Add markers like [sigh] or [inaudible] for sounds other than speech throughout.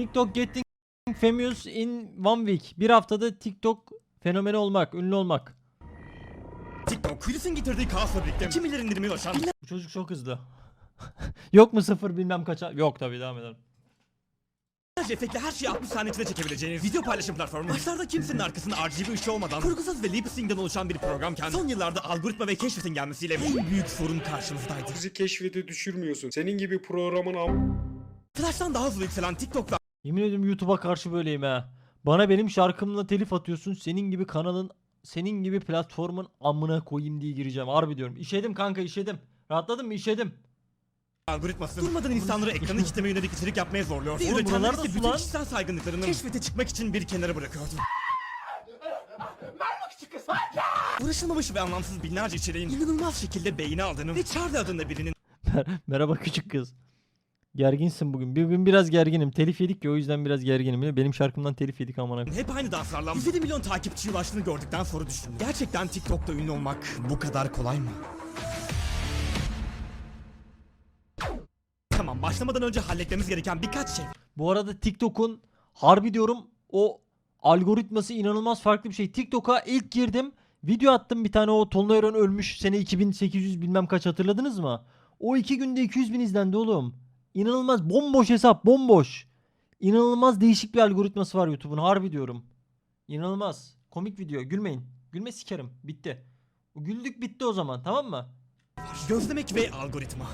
TikTok getting famous in one week. Bir haftada TikTok fenomeni olmak, ünlü olmak. TikTok, Chris'in getirdiği kaosla birlikte kimilerin indirime ulaşan Bu çocuk çok hızlı. [laughs] Yok mu sıfır bilmem kaça? Yok tabii devam edelim. binlerce efektle her şeyi 60 saniye içinde çekebileceğiniz video paylaşım platformu. Başlarda kimsenin arkasında RGB ışığı olmadan kurgusuz ve lip sync'den oluşan bir programken son yıllarda algoritma ve keşfetin gelmesiyle en büyük sorun karşımızdaydı. Bizi keşfete düşürmüyorsun. Senin gibi programın am... Flash'tan daha hızlı yükselen TikTok'ta Yemin ediyorum YouTube'a karşı böyleyim ha. Bana benim şarkımla telif atıyorsun. Senin gibi kanalın, senin gibi platformun amına koyayım diye gireceğim. Harbi diyorum. İşedim kanka işedim. Rahatladın mı? İşedim. algoritması durmadan insanları ekranı kitleme yönelik içerik yapmaya zorluyor. Oğlum buralar da bütün kişisel saygınlıklarını keşfete çıkmak için bir kenara bırakıyordu. Uğraşılmamış ve anlamsız binlerce içeriğin inanılmaz şekilde beyni aldığını ve Charlie adında birinin Merhaba küçük kız. Gerginsin bugün. Bir gün biraz gerginim. Telif yedik ya o yüzden biraz gerginim. Benim şarkımdan telif yedik amına. koyayım. hep aynı danslarla 107 milyon takipçiye ulaştığını gördükten sonra düşündüm. Gerçekten TikTok'ta ünlü olmak bu kadar kolay mı? Tamam başlamadan önce halletmemiz gereken birkaç şey Bu arada TikTok'un harbi diyorum o algoritması inanılmaz farklı bir şey. TikTok'a ilk girdim. Video attım bir tane o Tolunay Ören ölmüş sene 2800 bilmem kaç hatırladınız mı? O iki günde 200 bin izlendi oğlum. İnanılmaz bomboş hesap bomboş. İnanılmaz değişik bir algoritması var YouTube'un harbi diyorum. İnanılmaz. Komik video gülmeyin. Gülme sikerim. Bitti. Güldük bitti o zaman tamam mı? Gözlemek ve algoritma.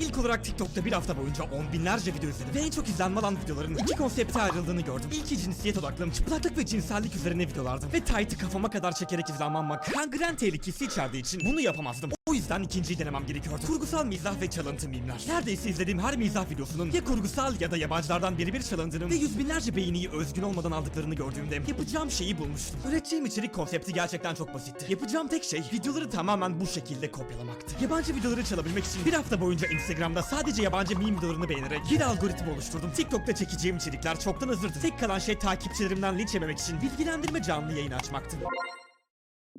İlk olarak TikTok'ta bir hafta boyunca on binlerce video izledim ve en çok izlenme alan videoların iki konsepte ayrıldığını gördüm. İlki cinsiyet odaklı, çıplaklık ve cinsellik üzerine videolardı. Ve tight'ı kafama kadar çekerek izlenmem kangren tehlikesi içerdiği için bunu yapamazdım. O yüzden ikinciyi denemem gerekiyordu. Kurgusal mizah ve çalıntı mimler. Neredeyse izlediğim her mizah videosunun ya kurgusal ya da yabancılardan birebir çalındığını ve yüz binlerce beğeniyi özgün olmadan aldıklarını gördüğümde yapacağım şeyi bulmuştum. Üreteceğim içerik konsepti gerçekten çok basitti. Yapacağım tek şey videoları tamamen bu şekilde kopyalamaktı. Yabancı videoları çalabilmek için bir hafta boyunca Instagram'da sadece yabancı meme videolarını beğenerek bir algoritma oluşturdum. TikTok'ta çekeceğim içerikler çoktan hazırdı. Tek kalan şey takipçilerimden linç yememek için bilgilendirme canlı yayını açmaktı.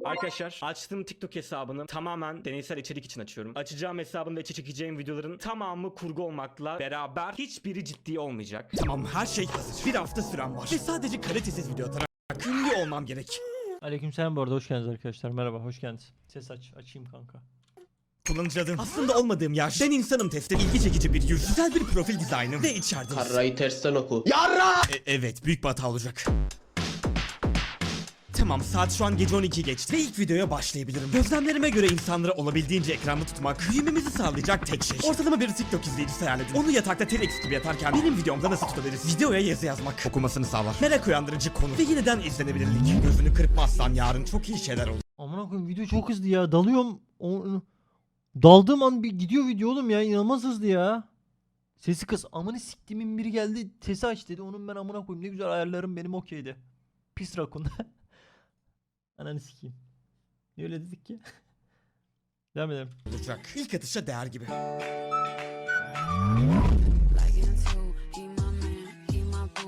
Arkadaşlar açtığım TikTok hesabını tamamen deneysel içerik için açıyorum. Açacağım hesabımda içe çekeceğim videoların tamamı kurgu olmakla beraber hiçbiri ciddi olmayacak. Tamam her şey hazır. Bir hafta süren var. Ve sadece kalitesiz video atarak ünlü olmam gerek. Aleykümselam bu arada hoş geldiniz arkadaşlar. Merhaba hoş geldiniz. Ses aç. Açayım kanka. Kullanıcı adım. Aslında olmadığım yaş. Ben insanım testi. ilgi çekici bir yüz. Güzel bir profil dizaynım. Ve içeride. Karrayı tersten oku. E- evet büyük bir hata olacak. Tamam saat şu an gece 12 geçti ve ilk videoya başlayabilirim. Gözlemlerime göre insanları olabildiğince ekranda tutmak büyümemizi sağlayacak tek şey. Ortalama bir TikTok izleyicisi hayal edin. Onu yatakta Telex gibi yatarken benim videomda nasıl tutabiliriz? Videoya yazı yazmak okumasını sağlar. Merak uyandırıcı konu ve yeniden izlenebilirlik. Gözünü kırpmazsan yarın çok iyi şeyler olur. Amına koyayım video çok hızlı ya. Dalıyorum. O, daldığım an bir gidiyor video oğlum ya. İnanılmaz hızlı ya. Sesi kız. Amını siktimin biri geldi. Sesi aç dedi. Onun ben amına koyayım. Ne güzel ayarlarım benim okeydi. Pis rakun. [laughs] Ananı sikeyim. Ne öyle dedik ki? [laughs] Devam edelim. olacak. İlk atışa değer gibi.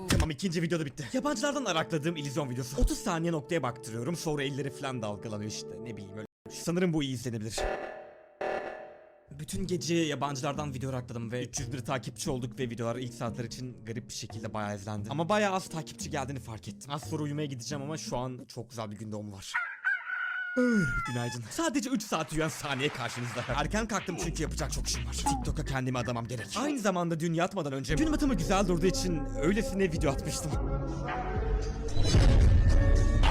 Tamam ikinci videoda bitti. Yabancılardan arakladığım illüzyon videosu. 30 saniye noktaya baktırıyorum sonra elleri falan dalgalanıyor işte ne bileyim öyle. Sanırım bu iyi izlenebilir. Bütün gece yabancılardan video arakladım ve 301 takipçi olduk ve videolar ilk saatler için garip bir şekilde bayağı izlendi. Ama bayağı az takipçi geldiğini fark ettim. Az sonra uyumaya gideceğim ama şu an çok güzel bir gün doğumu var. Günaydın. Sadece 3 saat uyuyan saniye karşınızda. Erken kalktım çünkü yapacak çok işim var. TikTok'a kendimi adamam gerek. Aynı zamanda dün yatmadan önce gün batımı güzel durduğu için öylesine video atmıştım.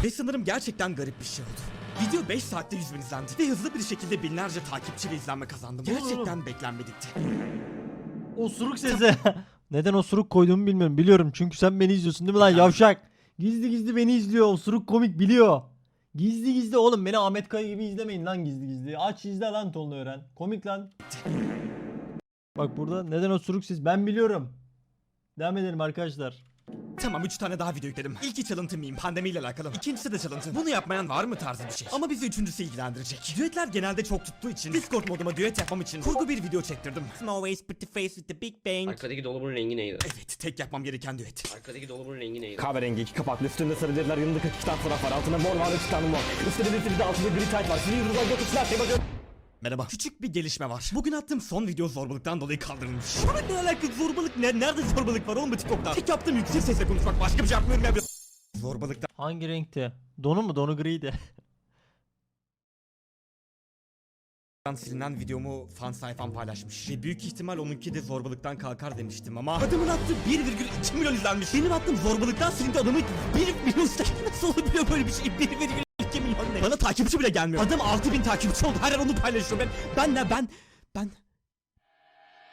Ve sanırım gerçekten garip bir şey oldu. Video 5 saatte 100 bin izlendi ve hızlı bir şekilde binlerce takipçi ve izlenme kazandım. Gerçekten beklenmedikti. Osuruk sesi. [laughs] Neden osuruk koyduğumu bilmiyorum. Biliyorum çünkü sen beni izliyorsun değil mi lan yavşak? Gizli gizli beni izliyor. Osuruk komik biliyor. Gizli gizli oğlum beni Ahmet Kaya gibi izlemeyin lan gizli gizli. Aç izle lan tonunu öğren. Komik lan. Bak burada neden osuruk siz ben biliyorum. Devam edelim arkadaşlar. Tamam 3 tane daha video yükledim. İlki çalıntı meme pandemiyle alakalı. İkincisi de çalıntı. Bunu yapmayan var mı tarzı bir şey? Ama bizi üçüncüsü ilgilendirecek. Düetler genelde çok tuttuğu için Discord moduma düet yapmam için kurgu bir video çektirdim. Waist pretty face with the big bang. Arkadaki dolabın rengi neydi? Evet tek yapmam gereken düet. Arkadaki dolabın rengi neydi? Kahverengi iki kapaklı üstünde sarı dediler yanında 42 tane fotoğraf var altında mor var 3 tane mor. Üstünde bir de altında gri tayt var. Sizin yüzünüzden götürsün her şey bakın. Merhaba. Küçük bir gelişme var. Bugün attığım son video zorbalıktan dolayı kaldırılmış. Ama ne alakalı zorbalık ne? Nerede zorbalık var oğlum bu TikTok'ta? Tek yaptığım yüksek sesle konuşmak başka bir şey yapmıyorum ya. Zorbalıktan Hangi renkte? Donu mu? Donu griydi. [laughs] silinen videomu fan sayfam paylaşmış. Ve büyük ihtimal onunki de zorbalıktan kalkar demiştim ama adamın attığı 1,2 milyon izlenmiş. Benim attığım zorbalıktan silindi adamın 1 milyon izlenmiş. Nasıl olabiliyor böyle bir şey? 1,2 milyon ne? Bana takipçi bile gelmiyor. Adam 6000 takipçi oldu. Her an onu paylaşıyor. Ben ben ne ben ben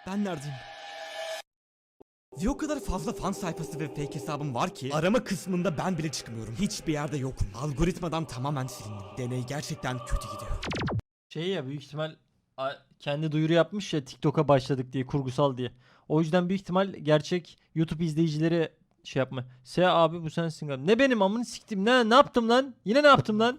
ben neredeyim? Ve o kadar fazla fan sayfası ve fake hesabım var ki arama kısmında ben bile çıkmıyorum. Hiçbir yerde yokum. Algoritmadan tamamen silindim. Deney gerçekten kötü gidiyor. Şey ya büyük ihtimal kendi duyuru yapmış ya TikTok'a başladık diye kurgusal diye. O yüzden büyük ihtimal gerçek YouTube izleyicileri şey yapma. Se abi bu sensin galiba. Ne benim amını siktim. Ne ne yaptım lan? Yine ne yaptım lan?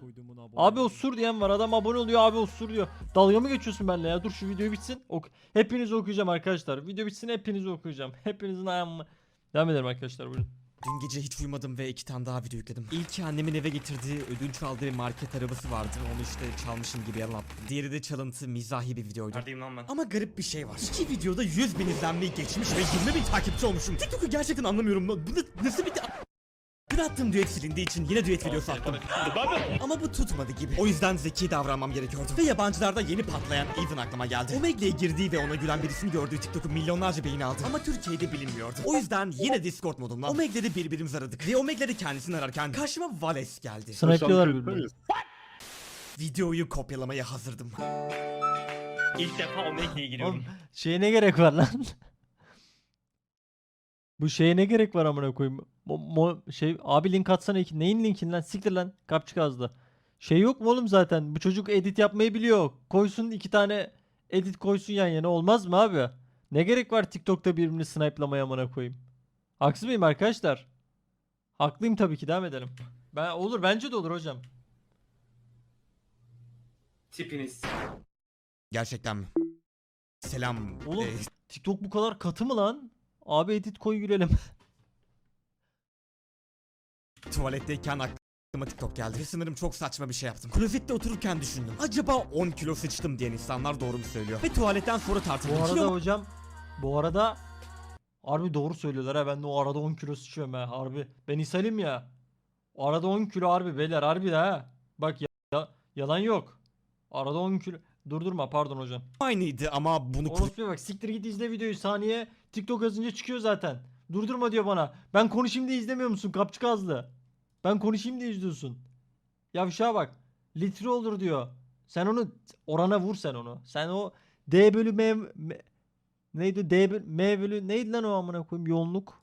Abi osur diyen var. Adam abone oluyor abi osur diyor. Dalga mı geçiyorsun benimle ya? Dur şu video bitsin. Ok hepinizi okuyacağım arkadaşlar. Video bitsin hepinizi okuyacağım. Hepinizin ayağımı. Devam edelim arkadaşlar buyurun. Dün gece hiç uyumadım ve iki tane daha video yükledim. İlki annemin eve getirdiği ödünç aldığı market arabası vardı. Onu işte çalmışım gibi yalan attım. Diğeri de çalıntı mizahi bir videoydu. Neredeyim lan ben? Ama garip bir şey var. İki videoda 100 bin izlenmeyi geçmiş ve 20 bin takipçi olmuşum. TikTok'u gerçekten anlamıyorum. Bu na- nasıl bir... Dün attığım düet silindiği için yine düet videosu attım. Ama bu tutmadı gibi. O yüzden zeki davranmam gerekiyordu. Ve yabancılarda yeni patlayan Ethan aklıma geldi. Omegle'ye girdiği ve ona gülen birisini gördüğü TikTok'u milyonlarca beğeni aldı. Ama Türkiye'de bilinmiyordu. O yüzden yine Discord modumla Omegle'de birbirimizi aradık. Ve Omegle'de kendisini ararken karşıma Vales geldi. Snipe'liyorlar birbirini. Videoyu kopyalamaya hazırdım. İlk defa Omegle'ye Oğlum şeye ne gerek var lan? Bu şeye ne gerek var amına koyayım? Mo- mo- şey abi link atsana iki. Neyin linkin lan? Siktir lan. Kapçı kazdı. Şey yok mu oğlum zaten? Bu çocuk edit yapmayı biliyor. Koysun iki tane edit koysun yan yana olmaz mı abi? Ne gerek var TikTok'ta birbirini snipe'lamaya amına koyayım? Haksız mıyım arkadaşlar? Haklıyım tabii ki devam edelim. Ben olur bence de olur hocam. Tipiniz. Gerçekten mi? Selam. Oğlum Ee, TikTok bu kadar katı mı lan? Abi edit koy gülelim. [laughs] Tuvaletteyken aklıma TikTok geldi. Ve sanırım çok saçma bir şey yaptım. Klozette otururken düşündüm. Acaba 10 kilo sıçtım diyen insanlar doğru mu söylüyor? Ve tuvaletten sonra tartıldım. Bu arada Kilo hocam bu arada harbi doğru söylüyorlar ha ben de o arada 10 kilo sıçıyorum ha harbi. Ben ishalim ya. O arada 10 kilo harbi beyler harbi de ha. Bak ya, ya- yalan yok. Arada 10 kilo. Durdurma pardon hocam. aynıydı ama bunu Orospu'ya bak siktir git izle videoyu saniye. TikTok yazınca çıkıyor zaten. Durdurma diyor bana. Ben konuşayım diye izlemiyor musun kapçık ağızlı? Ben konuşayım diye izliyorsun. Yavşağa bak. Litre olur diyor. Sen onu orana vur sen onu. Sen o D bölü M, M- neydi D bölü M bölü neydi lan o amına koyayım yoğunluk.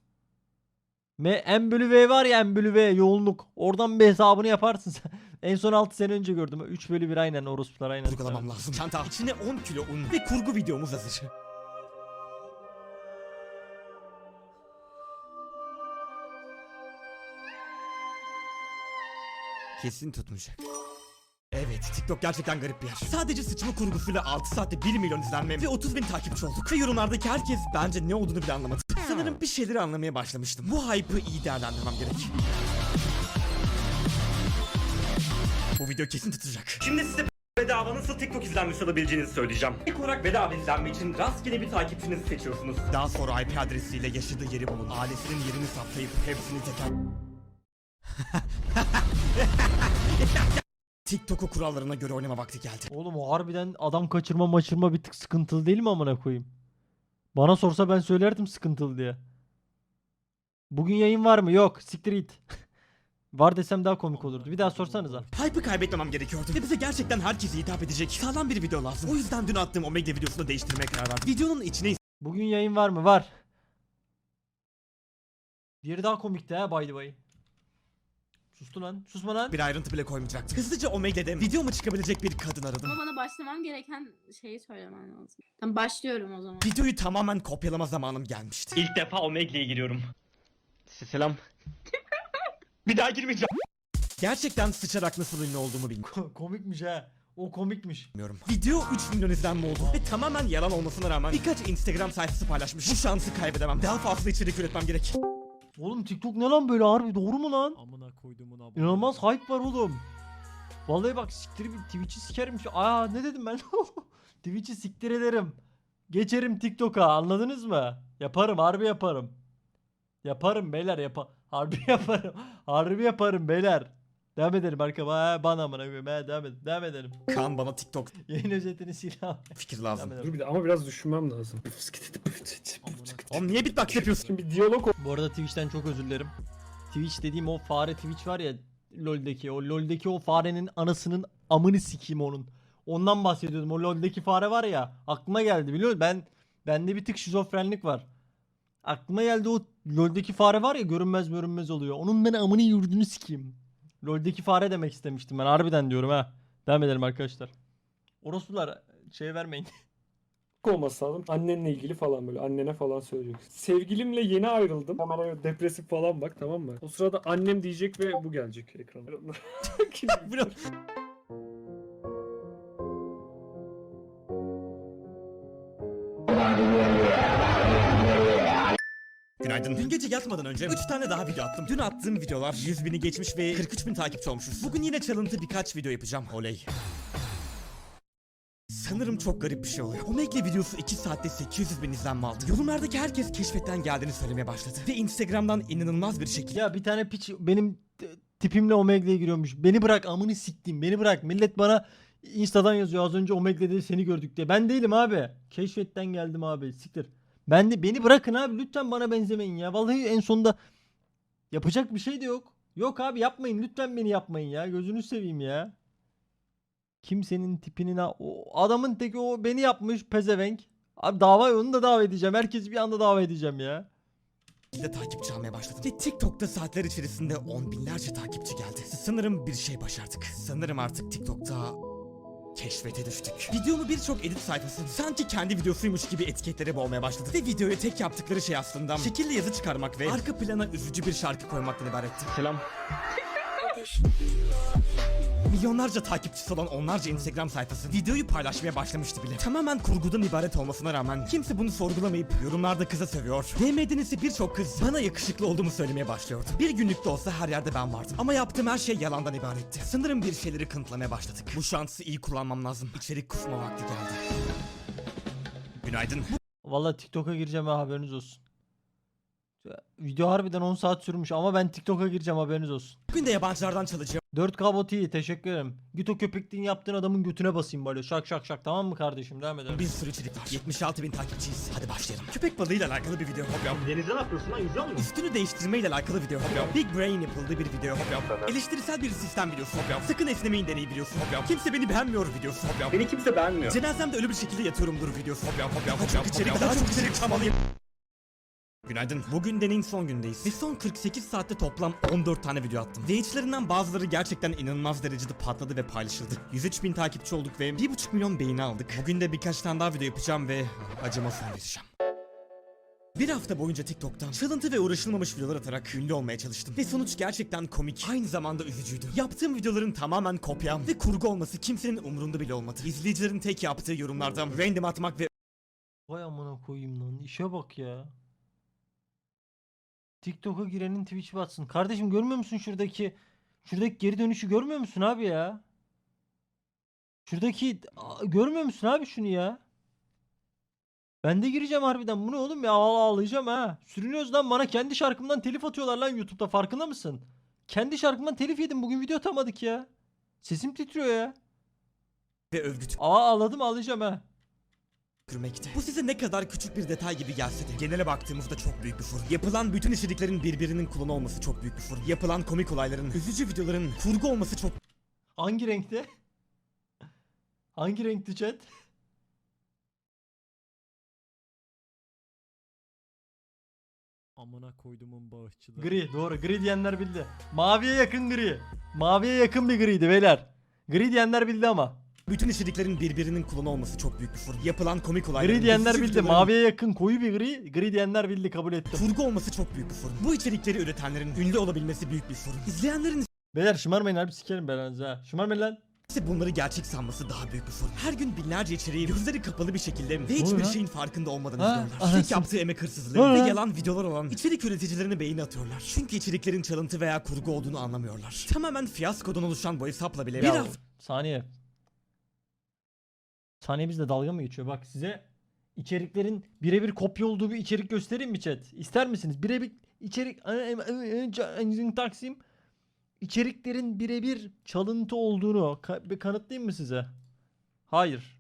M, M bölü V var ya M bölü V yoğunluk. Oradan bir hesabını yaparsın sen. en son 6 sene önce gördüm. 3 bölü 1 aynen orospular aynen. kurgulamam lazım. Çanta içine 10 kilo un ve kurgu videomuz hazır. Kesin tutmayacak. Evet, TikTok gerçekten garip bir yer. Sadece sıçma kurgusuyla 6 saatte 1 milyon izlenme ve 30 bin takipçi olduk. Ve yorumlardaki herkes bence ne olduğunu bile anlamadı. Sanırım bir şeyleri anlamaya başlamıştım. Bu hype'ı iyi değerlendirmem gerek. Bu video kesin tutacak. Şimdi size bedava nasıl TikTok izlenmesi alabileceğinizi söyleyeceğim. İlk olarak bedava izlenme için rastgele bir takipçinizi seçiyorsunuz. Daha sonra IP adresiyle yaşadığı yeri bulun. Ailesinin yerini saptayıp hepsini teker... [laughs] TikTok'u kurallarına göre oynama vakti geldi. Oğlum o harbiden adam kaçırma maçırma bir tık sıkıntılı değil mi amına koyayım? Bana sorsa ben söylerdim sıkıntılı diye. Bugün yayın var mı? Yok. Siktir git. [laughs] var desem daha komik olurdu. Bir daha sorsanıza. Hype'ı kaybetmemem gerekiyordu. Ve bize gerçekten herkese hitap edecek sağlam bir video lazım. O yüzden dün attığım Omega videosunu değiştirmeye karar verdim. Videonun içine Bugün yayın var mı? Var. Diğeri daha komikti ha by the way. Sustu lan. Susma lan. bir ayrıntı bile koymayacaktım. Hızlıca Omega'de videoma çıkabilecek bir kadın aradım. Ama bana başlamam gereken şeyi söylemen lazım. Tamam başlıyorum o zaman. Videoyu tamamen kopyalama zamanım gelmişti. İlk defa Omegle'ye giriyorum. Selam. Bir daha girmeyeceğim. Gerçekten sıçarak nasıl ünlü olduğumu bilmiyorum. komikmiş ha. O komikmiş. bilmiyorum. Video 3 milyon izlenme oldu ve tamamen yalan olmasına rağmen birkaç Instagram sayfası paylaşmış. Bu şansı kaybedemem. Daha fazla içerik üretmem gerek. Oğlum TikTok ne lan böyle harbi doğru mu lan? Amına koyduğumun abone. İnanılmaz hype var oğlum. Vallahi bak siktir bir Twitch'i sikerim. şu- Aa ne dedim ben? [laughs] Twitch'i siktir ederim. Geçerim TikTok'a anladınız mı? Yaparım harbi yaparım. Yaparım beyler yapa harbi [laughs] yaparım. Harbi yaparım beyler. Devam edelim arkama. Ha, bana amına koyayım. Ha, devam edelim. Devam edelim. Kaan bana TikTok [laughs] Yayın özetini sil abi. fikir lazım. Dur bir de ama biraz düşünmem lazım. Oğlum niye beatbox yapıyorsun? Şimdi bir diyalog Bu arada Twitch'ten çok özür dilerim. Twitch dediğim o fare Twitch var ya LoL'deki o LoL'deki o farenin anasının amını sikeyim onun. Ondan bahsediyordum. O LoL'deki fare var ya aklıma geldi biliyor musun? Ben bende bir tık şizofrenlik var. Aklıma geldi o LoL'deki fare var ya görünmez görünmez oluyor. Onun ben amını yurdunu sikeyim. LoL'deki fare demek istemiştim ben harbiden diyorum ha. Devam edelim arkadaşlar. Orospular şey vermeyin. [laughs] olması lazım. Annenle ilgili falan böyle. Annene falan söyleyeceksin. Sevgilimle yeni ayrıldım. Öyle depresif falan bak tamam mı? O sırada annem diyecek ve bu gelecek ekrana. [laughs] [laughs] Günaydın. Dün gece yatmadan önce 3 tane daha video attım. Dün attığım videolar 100 bini geçmiş ve 43 bin takipçi olmuşuz. Bugün yine çalıntı birkaç video yapacağım. Oley. Sanırım çok garip bir şey oluyor. Omegle videosu 2 saatte 800 bin izlenme aldı. Yorumlardaki herkes keşfetten geldiğini söylemeye başladı. Ve Instagram'dan inanılmaz bir şekilde Ya bir tane piç benim tipimle Omegle'ye giriyormuş. Beni bırak amını siktim. Beni bırak. Millet bana Insta'dan yazıyor az önce Omegle'de seni gördük diye. Ben değilim abi. Keşfetten geldim abi. Siktir. Ben de beni bırakın abi. Lütfen bana benzemeyin ya. Vallahi en sonunda yapacak bir şey de yok. Yok abi yapmayın. Lütfen beni yapmayın ya. Gözünü seveyim ya. Kimsenin tipini o adamın teki o beni yapmış pezevenk. Abi dava onu da dava edeceğim. Herkesi bir anda dava edeceğim ya. de takipçi almaya başladım. Ve TikTok'ta saatler içerisinde on binlerce takipçi geldi. Sanırım bir şey başardık. Sanırım artık TikTok'ta keşfete düştük. Videomu birçok edit sayfası sanki kendi videosuymuş gibi etiketlere boğmaya başladı. Ve videoya tek yaptıkları şey aslında şekilli yazı çıkarmak ve arka plana üzücü bir şarkı koymaktan ibaretti. Selam. Milyonlarca takipçisi olan onlarca Instagram sayfası videoyu paylaşmaya başlamıştı bile. Tamamen kurgudan ibaret olmasına rağmen kimse bunu sorgulamayıp yorumlarda kıza sövüyor. DM'den ise birçok kız bana yakışıklı olduğumu söylemeye başlıyordu. Bir günlük de olsa her yerde ben vardım. Ama yaptığım her şey yalandan ibaretti. Sanırım bir şeyleri kanıtlamaya başladık. Bu şansı iyi kullanmam lazım. İçerik kusma vakti geldi. Günaydın. Vallahi TikTok'a gireceğim ha haberiniz olsun. Video harbiden 10 saat sürmüş ama ben TikTok'a gireceğim haberiniz olsun. Bugün de yabancılardan çalacağım. 4K bot iyi teşekkür ederim. Git o köpekliğini yaptığın adamın götüne basayım böyle şak şak şak tamam mı kardeşim devam edelim. Bir sürü içerik var. 76 bin takipçiyiz. Hadi başlayalım. Köpek balığıyla alakalı bir video. Hop yap. Denizden atıyorsun lan yüzüyor musun? Üstünü değiştirmeyle alakalı video. Hop yap. Big Brain yapıldığı bir video. Hop yap. Eleştirisel bir sistem videosu. Hop yap. Sakın esnemeyin deneyi videosu. Hop yap. Kimse beni beğenmiyor videosu. Hop yap. Beni kimse beğenmiyor. Cenazemde ölü bir şekilde yatıyorumdur videosu. Hop yap hop yap hop yap. içerik daha çok içerik çabalıyım. Günaydın. Bugün deneyin son gündeyiz. Ve son 48 saatte toplam 14 tane video attım. Ve bazıları gerçekten inanılmaz derecede patladı ve paylaşıldı. 103 bin takipçi olduk ve 1,5 milyon beğeni aldık. Bugün de birkaç tane daha video yapacağım ve acıma son vereceğim. Bir hafta boyunca TikTok'tan çalıntı ve uğraşılmamış videolar atarak ünlü olmaya çalıştım. Ve sonuç gerçekten komik, aynı zamanda üzücüydü. Yaptığım videoların tamamen kopya ve kurgu olması kimsenin umurunda bile olmadı. İzleyicilerin tek yaptığı yorumlardan random atmak ve Vay amına koyayım lan işe bak ya. TikTok'a girenin Twitch batsın. Kardeşim görmüyor musun şuradaki şuradaki geri dönüşü görmüyor musun abi ya? Şuradaki görmüyor musun abi şunu ya? Ben de gireceğim harbiden. Bu ne oğlum ya? Ağla ağlayacağım ha. Sürünüyoruz lan bana kendi şarkımdan telif atıyorlar lan YouTube'da farkında mısın? Kendi şarkımdan telif yedim. Bugün video atamadık ya. Sesim titriyor ya. ve övgü Aa ağladım ağlayacağım ha. Tükürmekti. Bu size ne kadar küçük bir detay gibi gelse de genele baktığımızda çok büyük bir sorun. Yapılan bütün içeriklerin birbirinin klonu olması çok büyük bir sorun. Yapılan komik olayların, üzücü videoların kurgu olması çok Hangi renkte? Hangi renkti chat? Amına koydumun bağışçıları. Gri doğru gri diyenler bildi. Maviye yakın gri. Maviye yakın bir griydi beyler. Gri diyenler bildi ama. Bütün içeriklerin birbirinin klonu olması çok büyük bir sorun. Yapılan komik olayların, Gri diyenler bildi. videoların- Maviye yakın koyu bir gri. Gri diyenler bildi kabul ettim. Kurgu olması çok büyük bir sorun. Bu içerikleri üretenlerin ünlü olabilmesi büyük bir sorun. İzleyenlerin Beyler şımarmayın harbi sikerim belanızı ha. Şımarmayın lan. ise bunları gerçek sanması daha büyük bir sorun. Her gün binlerce içeriği gözleri kapalı bir şekilde ve hiçbir lan? şeyin farkında olmadan Ha, izliyorlar. Tek yaptığı emek hırsızlığı ve lan? yalan videolar olan içerik üreticilerine beyin atıyorlar. Çünkü içeriklerin çalıntı veya kurgu olduğunu anlamıyorlar. Tamamen fiyaskodan oluşan bu hesapla bile bir Ya, hafta saniye. Saniye bizle dalga mı geçiyor? Bak size içeriklerin birebir kopya olduğu bir içerik göstereyim mi chat? İster misiniz? Birebir içerik Taksim içeriklerin birebir çalıntı olduğunu ka- kanıtlayayım mı size? Hayır.